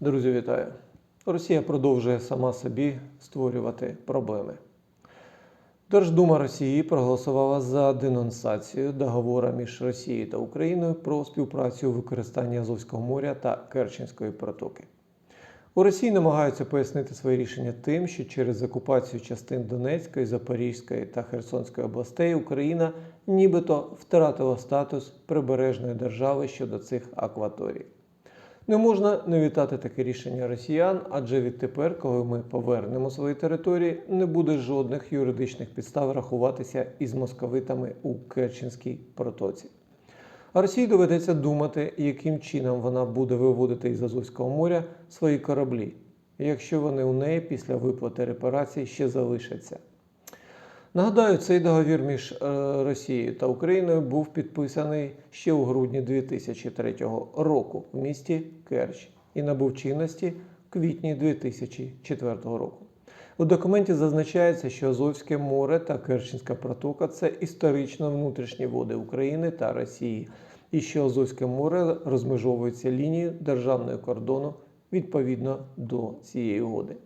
Друзі, вітаю! Росія продовжує сама собі створювати проблеми. Держдума Росії проголосувала за денонсацію договору між Росією та Україною про співпрацю у використанні Азовського моря та Керченської протоки. У Росії намагаються пояснити своє рішення тим, що через окупацію частин Донецької, Запорізької та Херсонської областей Україна нібито втратила статус прибережної держави щодо цих акваторій. Не можна не вітати таке рішення росіян, адже відтепер, коли ми повернемо свої території, не буде жодних юридичних підстав рахуватися із московитами у Керченській протоці. А Росії доведеться думати, яким чином вона буде виводити із Азовського моря свої кораблі, якщо вони у неї після виплати репарацій ще залишаться. Нагадаю, цей договір між е, Росією та Україною був підписаний ще у грудні 2003 року в місті Керч і набув чинності в квітні 2004 року. У документі зазначається, що Азовське море та Керченська протока це історично внутрішні води України та Росії, і що Азовське море розмежовується лінією державного кордону відповідно до цієї угоди.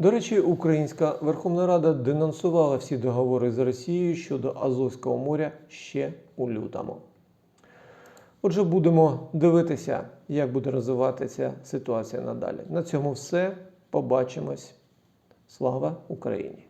До речі, Українська Верховна Рада денонсувала всі договори з Росією щодо Азовського моря ще у лютому. Отже, будемо дивитися, як буде розвиватися ситуація надалі. На цьому все. Побачимось. Слава Україні!